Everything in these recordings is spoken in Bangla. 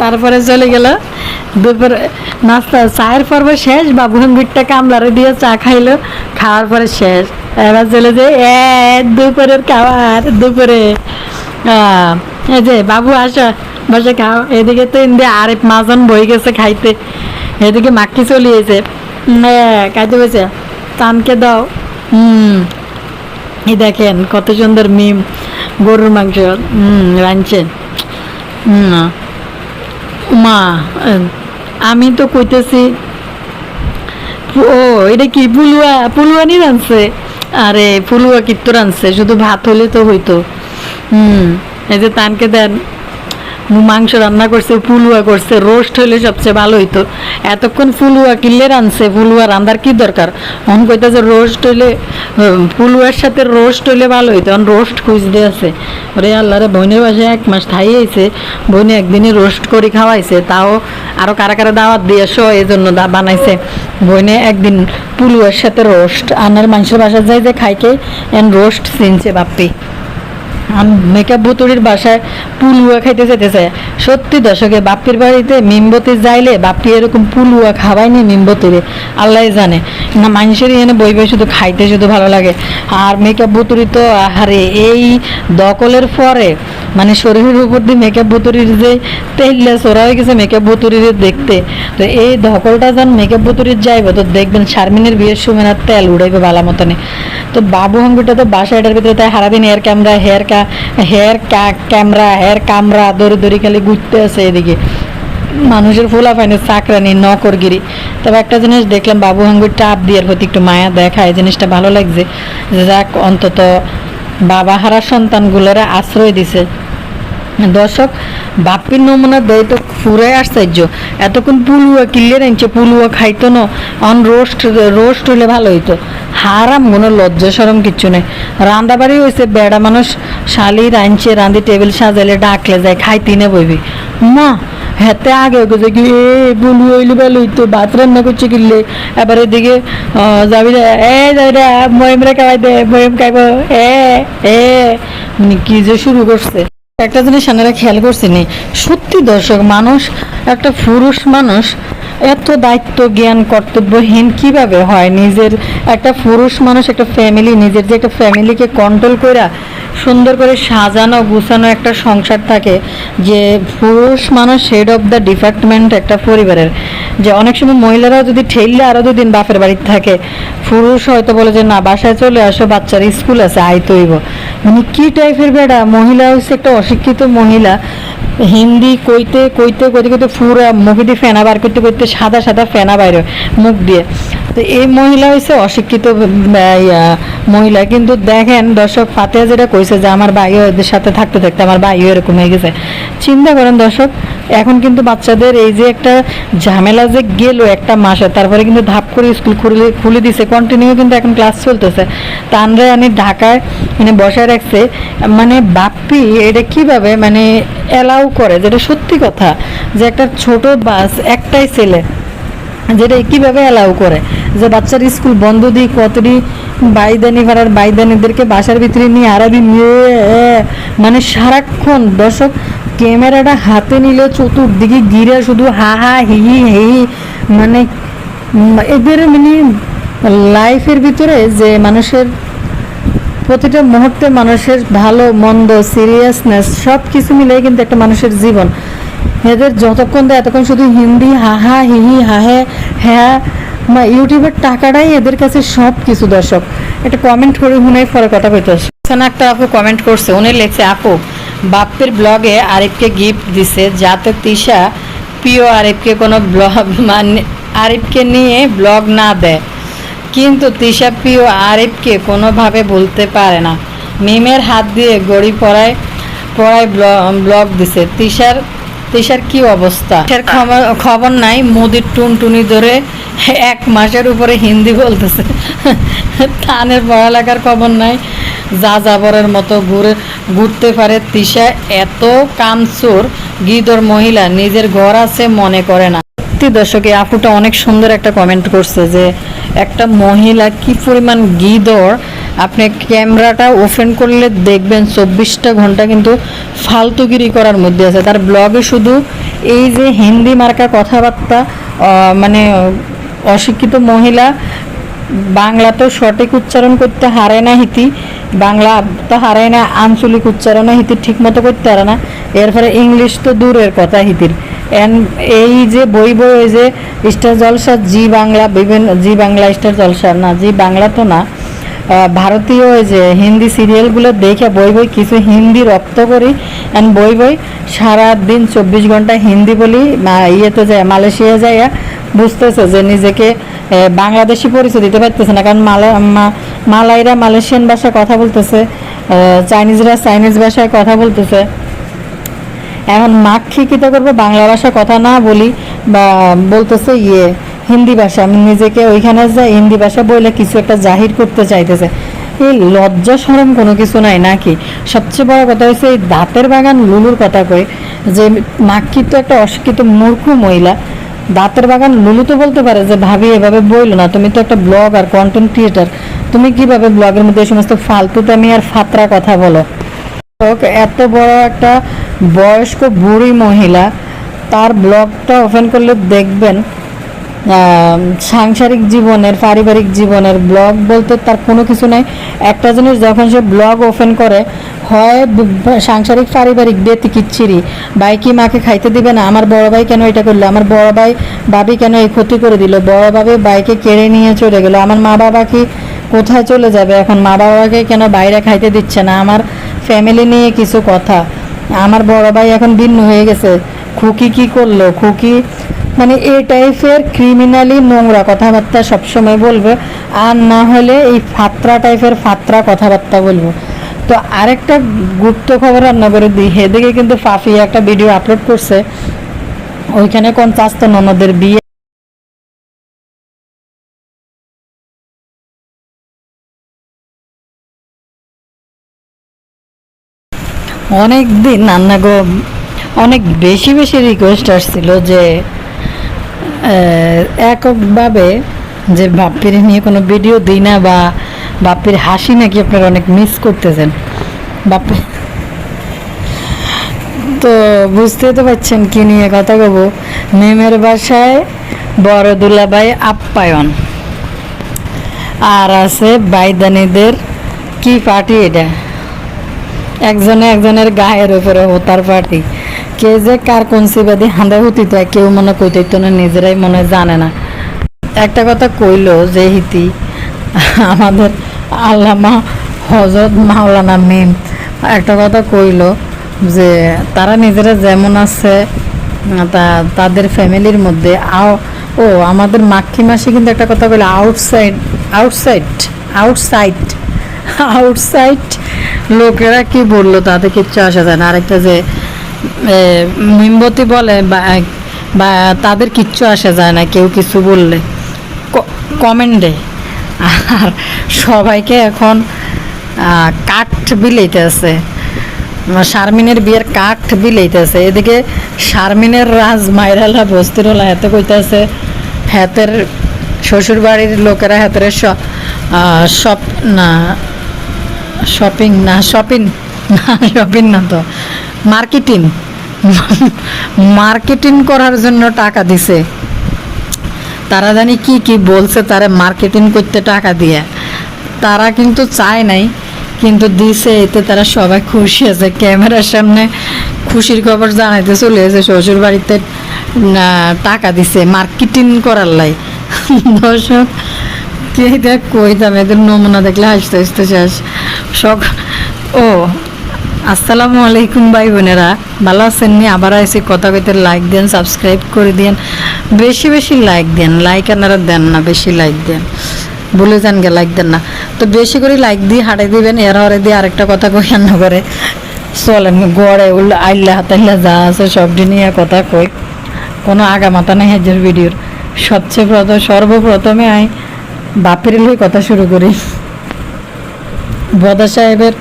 তারপরে চলে গেল। দুপুরে নাস্তা, চায়ের পর্ব শেষ, বাবু হাঙ্গুরটা কামলারে দিয়ে চা খাইলো, খাওয়ার পরে শেষ। এবার চলে যে, এ, দুপুরের খাবার, দুপুরে এই যে বাবু আসো, বসে খাও। এদিকে তো ইন্দি আরেক মাজন বই গেছে খাইতে। এদিকে মাক্কি চলিয়েছে খাইতে বসে, চানকে দাও। হুম এই দেখেন কত সুন্দর মিম, গরুর মাংস হুম রাঁধছে। হুম মা আমি তো কইতেছি, ও, এটা কি পুলুয়া পুলুয়া নি রানছে আরে পুলুয়া কিত্তু রানছে শুধু ভাত হলে তো হইতো। হুম, এই যে তানকে দেন। মাংস রান্না করছে পুলুয়া করছে রোস্ট হইলে সবচেয়ে ভালো হইতো। এতক্ষণ ফুলুয়া কিনলে রানছে ফুলুয়া রান্নার কি দরকার? অন কইতাছে রোস্ট হইলে উম, পুলুয়ার সাথে রোস্ট হইলে ভালো হইতো। অন রোস্ট খুঁজতে আছে। ওরে আল্লাহরে বোনের বাসায় এক মাস থাই হয়েছে বোনে একদিনই রোস্ট করে খাওয়াইছে তাও আরও কারা কারা দাওয়াত দিয়েছ এই জন্য দা বানাইছে। বোনে একদিন পুলুয়ার সাথে রোস্ট আনার মানুষের বাসায় যাই যে খাইকে এন রোস্ট চিনছে বাপ্পি মেকআপ ভুতুড়ির বাসায় পুলুয়া খাইতে যেতেছে সত্যি দশকে বাপ্পির বাড়িতে মিমবতি যাইলে বাপ্পি এরকম পুলুয়া খাওয়ায়নি মিমবতিরে। আল্লাহ জানে। না, মানুষের এনে বই বই শুধু খাইতে শুধু ভালো লাগে। আর মেকআপ ভুতুড়ি তো, আহারে, এই দকলের পরে মানে শরীরের উপর দিয়ে মেকআপ ভুতুড়ির যে তেললে সোরা হয়ে গেছে মেকআপ ভুতুড়ির দেখতে। তো এই ধকলটা যখন মেকআপ ভুতুড়ির যাইবে, তো দেখবেন শারমিনের বিয়ের সময় না তেল উড়াইবে বালা মতনে। তো বাবু হাঙ্গুটা তো বাসা এটার ভিতরে তাই সারাদিন হেয়ার ক্যামেরা হেয়ার কা হেয়ার ক্যামেরা, হেয়ার কামরা, দৌড়ে দৌড়ি খালি ঘুরতে আছে এদিকে। মানুষের ফোলা পায়নি চাকরানি নকরগিরি। তবে একটা জিনিস দেখলাম, বাবু হাঙ্গুর টাপ দিয়ার প্রতি একটু মায়া দেখা এই জিনিসটা ভালো লাগছে। যাক, অন্তত বাবা হারা সন্তানগুলোরা আশ্রয় দিছে। দর্শক, বাপির নমুনা দেয় তো ফুরাই আশ্চর্য। এতক্ষণ পুলুয়া কিনলে রাঁধছে পুলুয়া খাইতো না অন রোস্ট রোস্ট হলে ভালো হইতো। হারাম মনে লজ্জা সরম কিচ্ছু নেই। রান্দা বাড়ি হয়েছে বেড়া মানুষ, শালি রাঁধছে, রাঁধি, টেবিল সাজাইলে ডাকলে যায় খাইতে নে বইবি। মা, হেতে আগে গেছে কি, এ বলু হইলে ভালো হইতো, ভাত রান্না করছে কিনলে এবার এদিকে যাবি এ, যাবি রে মহিমরা খাওয়াই দে, মহিম খাইব, এ এ। মানে কি যে শুরু করছে। একটা জিনিস আপনারা খেয়াল করছেন, সত্যি দর্শক, মানুষ, একটা পুরুষ মানুষ এত দায়িত্ব, জ্ঞান, কর্তব্যহীন কীভাবে হয়? নিজের একটা পুরুষ মানুষ, একটা ফ্যামিলি নিজের যে একটা ফ্যামিলিকে কন্ট্রোল করে সুন্দর করে সাজানো, গুছানো একটা সংসার থাকে, যে পুরুষ মানুষ হেড অফ দ্য ডিপার্টমেন্ট একটা পরিবারের। যে অনেক সময় মহিলারাও যদি ঠেললে আরও দুদিন বাপের বাড়িতে থাকে, পুরুষ হয়তো বলে যে, না, বাসায় চলে আসো, বাচ্চার স্কুল আছে আইতইব মানে কি টাইপের বেড়া? মহিলা হচ্ছে একটা অশিক্ষিত মহিলা। হিন্দি কইতে কইতে কইতে কইতে পুরা মুখে দিয়ে ফেনা বার করতে করতে সাদা সাদা ফেনা বাইরে মুখ দিয়ে। তো এই মহিলা হয়েছে অশিক্ষিত মহিলা। কিন্তু দেখেন, দর্শক, ফাতেহা যেটা কইছে যে আমার ভাইও এদের সাথে থাকতে থাকতে আমার ভাইও এরকম হয়ে গেছে। চিন্তা করেন দর্শক, এখন কিন্তু বাচ্চাদের এই যে একটা ঝামেলা যে গেল একটা মাসে, তারপরে কিন্তু ধাপ করে স্কুল খুলে খুলে দিছে কন্টিনিউ কিন্তু এখন ক্লাস চলতেছে। তানরে আমি ঢাকায় মানে বসায় রাখছে। মানে বাপ্পি, এটা কীভাবে মানে অ্যালাউ করে? যেটা সত্যি কথা, যে একটা ছোট বাস, একটাই ছেলে, যেটা কীভাবে অ্যালাউ করে? যে বাচ্চার স্কুল বন্ধ দিই কতটি বাইদানি পাড়ার বাইদানিদেরকে বাসার ভিতরে নিয়ে আরবি নিয়ে মানে সারাক্ষণ দর্শক ক্যামেরাটা হাতে নিলে চতুর্দিকে গিরে শুধু হা হা, হি হি হি মানে এদের মানে লাইফের ভিতরে যে মানুষের প্রতিটা মুহূর্তে মানুষের ভালো, মন্দ সিরিয়াসনেস সব কিছু মিলে কিন্তু একটা মানুষের জীবন। এদের যতক্ষণ দেয় এতক্ষণ শুধু হিন্দি হাহা হিহি হাহে হ্যাঁ বা ইউটিউবের টাকাটাই এদের কাছে সব কিছু দর্শক। একটা কমেন্ট করে হুনাই পরে কথা কইতেছে একটা আপু কমেন্ট করছে। উনি লেখছে, আপু, বাপ্পের ব্লগে আরিফকে গিফট দিছে। যাতে তিশা প্রিয় আরিফকে কোনো ব্লগ মানে আরিফকে নিয়ে ব্লগ না দেয়। কিন্তু তিশা প্রিয় আরিফকে কোনোভাবে বলতে পারে না। মিমের হাত দিয়ে গড়ি পড়ায় পড়ায় ব্লগ দিছে। তিশার তিশার কি অবস্থা? খবর নাই, মোদির টুনটুনি ধরে এক মাসের উপরে হিন্দি বলতেছে। তানের পড়ালেখার খবর নাই। যা যাবরের মতো ঘুরে, ঘুরতে পারে তিশা এত কামচোর গিদর মহিলা, নিজের ঘর আছে মনে করে না। সত্যি দর্শক, এই আপুটা অনেক সুন্দর একটা কমেন্ট করছে যে, একটা মহিলা কি পরিমাণ গিদর। আপনি ক্যামেরাটা ওপেন করলে দেখবেন চব্বিশটা ঘণ্টা কিন্তু ফালতুগিরি করার মধ্যে আছে। তার ব্লগে শুধু এই যে হিন্দি মার্কা কথাবার্তা মানে অশিক্ষিত মহিলা বাংলা তো সঠিক উচ্চারণ করতে হারে না হিতি। বাংলা তো হারায় না, আঞ্চলিক উচ্চারণে হিতি ঠিক মতো করতে পারে না। এরপরে ইংলিশ তো দূরের কথা হিতির। এই যে বই বই ওই যে স্টার জলসা জি বাংলা, বিভিন্ন, জি বাংলা স্টার জলসা না, জি বাংলা তো না ভারতীয় ওই যে হিন্দি সিরিয়ালগুলো দেখে বই বই কিছু হিন্দি রপ্ত করি। অ্যান্ড বই বই সারা দিন চব্বিশ ঘণ্টা হিন্দি বলি, মা- ইয়েতে যায়, মালয়েশিয়া যায় বুঝতেছে যে নিজেকে বাংলাদেশি পরিচয় দিতে পারতেছে না, কারণ মালা মালাইরা মালয়েশিয়ান ভাষায় কথা বলতেছে চাইনিজরা চাইনিজ ভাষায় কথা বলতেছে। এখন মাখ শিক্ষিত করব? বাংলা ভাষায় কথা না বলি বা বলতেছে ইয়ে হিন্দি ভাষা। আমি নিজেকে ওইখানে যাই, হিন্দি ভাষা বলে কিছু একটা জাহির করতে চাইতেছে। এই লজ্জা সরম কোনো কিছু নাই নাকি? সবচেয়ে বড় কথা হচ্ছে এই দাঁতের বাগান লুলুর কথা কই যে মাক্ষি তো একটা অশিক্ষিত মূর্খ মহিলা। দাঁতের বাগান লুলু তো বলতে পারে যে ভাবি এভাবে বইলো না, তুমি তো একটা ব্লগ আর কন্টেন্ট ক্রিয়েটার তুমি কীভাবে ব্লগের মধ্যে এই সমস্ত ফালতুতামি আর ফাতরা কথা বলো? এত বড় একটা বয়স্ক বুড়ি মহিলা, তার ব্লগটা ওপেন করলে দেখবেন সাংসারিক জীবনের, পারিবারিক জীবনের ব্লগ বলতে তার কোনো কিছু নাই। একটা জিনিস যখন সে ব্লগ ওপেন করে, হয় সাংসারিক, পারিবারিক বেতিকিচ্ছিরি ভাই কি মাকে খাইতে দিবে না? আমার বড় ভাই কেন এটা করল? আমার বড় ভাই, ভাবি কেন এই ক্ষতি করে দিল? বড় ভাবি বাইকে কেড়ে নিয়ে চলে গেল। আমার মা বাবা কি কোথায় চলে যাবে? এখন মা বাবাকে কেন বাইরে খাইতে দিচ্ছে না? আমার ফ্যামিলি নিয়ে কিছু কথা। আমার বড় ভাই এখন ভিন্ন হয়ে গেছে। খুকি কি করল? খুকি মানে এই টাইপের ক্রিমিনালি নোংরা কথাবার্তা সবসময় বলবে। আর না হলে এই ফাত্রা টাইপের ফাত্রা কথাবার্তা বলব। তো আরেকটা গুপ্ত খবর রান্না করে দিই। হেদিকে কিন্তু ফাফি একটা ভিডিও আপলোড করছে। ওইখানে কোন চাস্ত ননদের বিয়ে অনেক দিন অনেক বেশি বেশি রিকোয়েস্ট আসছিল যে এককভাবে যে বাপ্পির নিয়ে কোনো ভিডিও দিই না বা বাপ্পির হাসি নাকি আপনারা অনেক মিস করতেছেন। বাপ্পি তো বুঝতে তো পারছেন কি নিয়ে কথা কব মেমের বাসায় বড় দুলাভাই আপ্যায়ন। আর আছে বাইদানিদের কি পার্টি এটা? একজনে একজনের গায়ের উপরে হোতার পার্টি কে যে কার কনসিবাদি হাঁদা হুতি তো কেউ মনে কইতে না, নিজেরাই মনে জানে না। একটা কথা কইলো যে হিতি, আমাদের আল্লামা হজরত মাওলানা মিম, একটা কথা কইলো যে তারা নিজেরা যেমন আছে, তা তাদের ফ্যামিলির মধ্যে আও, ও আমাদের মাক্ষী মাসি কিন্তু একটা কথা কইলো, আউটসাইড আউটসাইড আউটসাইড আউটসাইড লোকেরা কি বলল তাতে কিচ্ছু আসা যায় না। আরেকটা যে মিমবতী বলে, বা তাদের কিচ্ছু আসা যায় না, কেউ কিছু বললে। কমেন্টে আর সবাইকে এখন কাঠ বিলাইতে আছে শারমিনের বিয়ের কাঠ বিলাইতেছে। এদিকে শারমিনের রাজ মাইরালা বস্তিরলা হাতে কইতেছে হাতের শ্বশুর বাড়ির লোকেরা হাতের সব, না, শপিং না শপিং না শপিং না তো। মার্কেটিং। মার্কেটিং করার জন্য টাকা দিছে। তারা জানি কি কি বলছে, তারা মার্কেটিং করতে টাকা দিয়ে। তারা কিন্তু চায় নাই, কিন্তু দিছে এতে তারা সবাই খুশি আছে। ক্যামেরার সামনে খুশির খবর জানাইতে চলে এসে শ্বশুর বাড়িতে টাকা দিছে মার্কেটিং করার লাই। দর্শক, কে দেখ কইতাম এদের নমুনা দেখলে হাসতে হাসতে শেষ। শখ ও আসসালামু আলাইকুম ভাই বোনেরা। ভালো আছেন নি? আবার এসে কথা কইতে লাইক দেন সাবস্ক্রাইব করে দেন। বেশি বেশি লাইক দেন। লাইক আপনারা দেন না, বেশি লাইক দেন। বলে যান গে লাইক দেন না। তো বেশি করে লাইক দিয়ে হাঁটাই দিবেন, এর হরে দিয়ে আরেকটা কথা কই না করে। চলেন গড়ে উল্লা আইল্লা হাতাইল্লা যা আছে সব নিয়ে কথা কই। কোনো আগা মাথা নেই হাজার ভিডিওর। সবচেয়ে প্রথম সর্বপ্রথমে আই বাপের কথা শুরু করি। বদা সাহেবের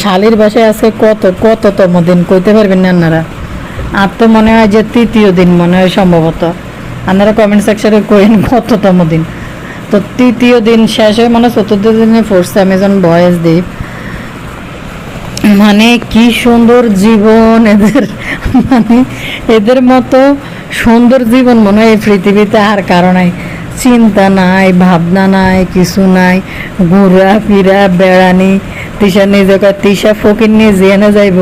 শালির বাসায় আছে কত, কততম দিন? কইতে পারবেন না আপনারা? আর তো মনে হয় যে তৃতীয় দিন মনে হয় সম্ভবত। আপনারা কমেন্ট সেকশনে কইন কততম দিন। তো তৃতীয় দিন শেষ হয়ে মানে চতুর্থ দিনে পড়ছে, আমি যখন বয়স দিই মানে কি সুন্দর জীবন এদের মানে এদের মতো সুন্দর জীবন মনে হয় এই পৃথিবীতে আর কারও নাই। চিন্তা নাই, ভাবনা নাই, কিছু নাই। ঘুরা ফিরা, বেড়ানি, তিশা নিজে কয় তিশা ফকির নিয়ে জেনে যাইব।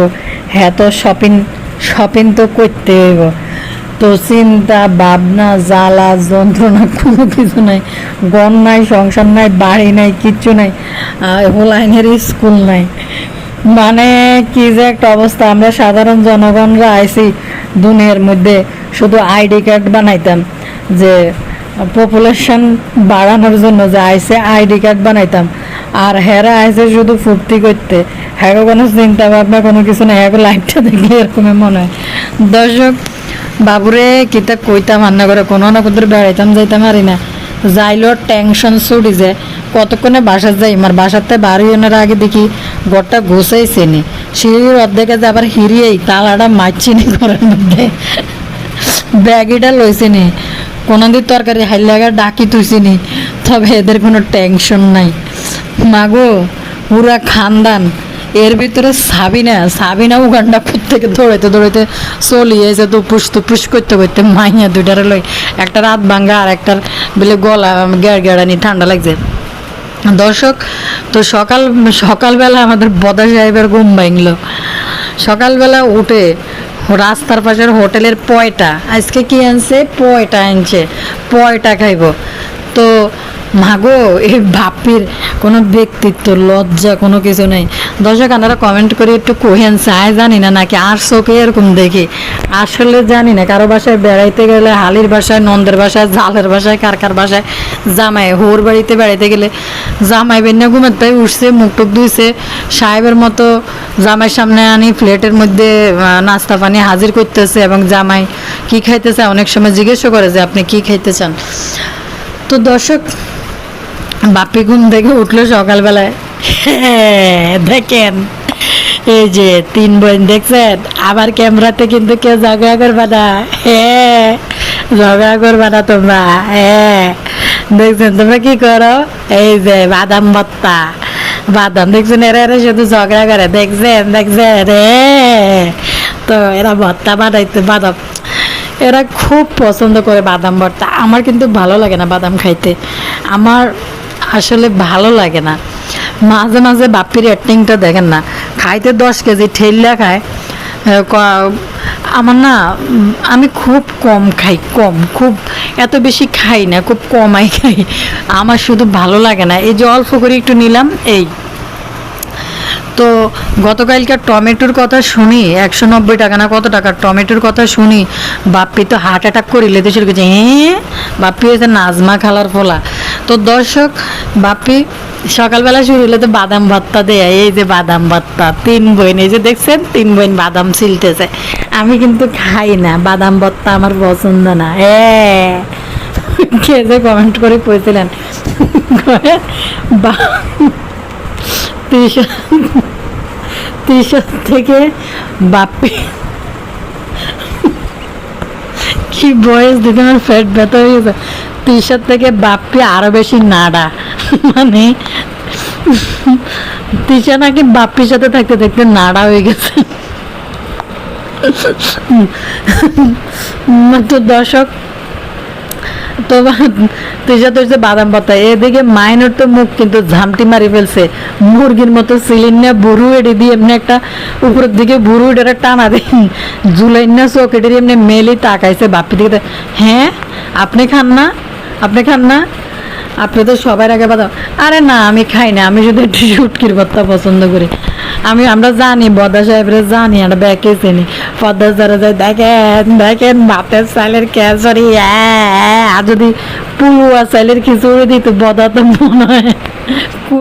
হ্যাঁ তো শপিং শপিং তো করতে হইব। তো চিন্তা, ভাবনা, জ্বালা, যন্ত্রণা, কোনো কিছু নাই। গন নাই, সংসার নাই, বাড়ি নাই, কিচ্ছু নাই। হোল আইনের স্কুল নাই। মানে কি যে একটা অবস্থা। আমরা সাধারণ জনগণরা আইছি দুনিয়ার মধ্যে। শুধু আইডি কার্ড বানাইতাম যে পপুলেশন বাড়ানোর জন্য যে আইসে আইডি কার্ড বানাইতাম, আর হেরা আইসে শুধু ফুর্তি করতে। হ্যাঁ কোনো চিন্তা ভাবনা, কোনো কিছু নেই। হ্যাঁ লাইফটা দেখলে এরকমই মনে হয়। দর্শক, বাবুরে কিতা কইতাম রান্না করে কোনো না কোথাও বেড়াইতাম, যাইতাম পারি না। যাইলো টেনশন ছুটি যায় কতক্ষণে বাসা যাই? আমার বাসাতে বাড়ি ওনার আগে দেখি ঘরটা ঘুষাইছে নি। সিঁড়ির অর্ধেকে যে আবার হিরিয়েই, তালাটা মারছি নি ঘরের মধ্যে। ব্যাগিটা লইছে নি। কোনো দিন তরকারি হাইলাগা ডাকি তুইছি নি তবে এদের কোনো টেনশন নাই। মাগো, পুরা খানদান। এর ভিতরে সাবিনা সাবিনা উগান্ডা থেকে দৌড়াইতে দৌড়াইতে চলিয়েছে তো পুষ তো পুষ করতে করতে মাইয়া দুইটারে লই। একটা রাত ভাঙ্গা আর একটার বেলে গলা গেড় গেড়ানি, ঠান্ডা লাগছে। দর্শক, তো সকাল, সকালবেলা আমাদের বদা সাহেবের ঘুম ভাঙল। সকালবেলা উঠে রাস্তার পাশের হোটেলের পয়টা, আজকে কি আনছে? পয়টা আনছে। পয়টা খাইব। তো, মাগো, এই ভাপির কোনো ব্যক্তিত্ব, লজ্জা কোনো কিছু নেই। দর্শক, আপনারা কমেন্ট করে একটু কোহেন চায় জানি না নাকি আর চোখে এরকম দেখি। আসলে জানি না, কারও বাসায় বেড়াইতে গেলে, হালির বাসায়, নন্দের বাসায় জালের বাসায় কার কার বাসায়, জামাই, হোর বাড়িতে বেড়াইতে গেলে জামাই বেন্যা ঘুমের তাই উঠছে, মুখ টুক ধুইছে, সাহেবের মতো জামাইয়ের সামনে আনি, প্লেটের মধ্যে নাস্তা পানি হাজির করতেছে এবং জামাই কি খাইতেছে, অনেক সময় জিজ্ঞেসও করে যে আপনি কি খাইতে চান। তো দর্শক, বাপি ঘুম থেকে উঠল সকালবেলায়। দেখেন। এই যে তিন বোন, দেখছেন? আবার ক্যামেরাতে কিন্তু কেউ ঝগড়া করবে না। হ্যাঁ ঝগড়া করবে না তোমরা। হ্যাঁ দেখছেন? তোমরা কি করো? এই যে বাদাম ভত্তা বাদাম, দেখছেন? এরা এরা শুধু ঝগড়া করে। দেখছেন? দেখছেন? হ্যাঁ তো এরা ভত্তা বানাইতে বাদাম। এরা খুব পছন্দ করে বাদাম ভর্তা। আমার কিন্তু ভালো লাগে না বাদাম খাইতে। আমার আসলে ভালো লাগে না। মাঝে মাঝে বাপির অ্যাক্টিংটা দেখেন না। খাইতে দশ কেজি ঠেললা খায়। আমার না আমি খুব কম খাই, কম, খুব, এত বেশি খাই না, খুব কমাই খাই। আমার শুধু ভালো লাগে না। এই যে অল্প করে একটু নিলাম, এই। তো গতকালকার টমেটোর কথা শুনি, একশো নব্বই টাকা না কত টাকা টমেটোর কথা শুনি বাপ্পি তো হার্ট অ্যাটাক করে লেতে শুরু করছে হ্যাঁ? বাপ্পি হয়েছে নাজমা খালার ফোলা। তো দর্শক বাপ্পি সকালবেলা শুরু হলে তো বাদাম ভত্তা দেয়, এই যে বাদাম ভত্তা তিন বোন, এই যে দেখছেন, তিন বোন বাদাম ছিলতেছে। আমি কিন্তু খাই না, বাদাম ভত্তা আমার পছন্দ না। হ্যাঁ কে যে কমেন্ট করে কইছিলেন বা থেকে বাপ্পি কি বয়স দিতে আমার ফ্যাট ব্যথা হয়ে গেছে। তিরিশের থেকে বাপ্পি আরও বেশি নাড়া। মানে তিশা নাকি বাপ্পির সাথে থাকতে থাকতে নাড়া হয়ে গেছে। তো দর্শক বাদাম পাতা। এদিকে মাইনের তো মুখ কিন্তু ঝামটি মারি ফেলছে। মুরগির মতো সিলিন না বুড়ু এড়ে দিয়ে এমনি একটা উপরের দিকে বুড়ু এটার টানা দিন জুলাই না চোখেটের এমনি মেলি তাকাইছে বাপি দিকে। হ্যাঁ আপনি খান না? আপনি খান না? আপনি তো সবার আগে বাদাম আরে না, আমি খাই না, আমি শুধু একটু শুটকির ভর্তা পছন্দ করি। আমি, আমরা জানি, বদা সাহেবরা জানি, আমরা ব্যাকে চিনি। পদ্মা যারা যায় দেখেন দেখেন ভাতের চালের ক্যাসরি আর যদি পুয়া চালের খিচুড়ি দিত, বদা তো মনে হয়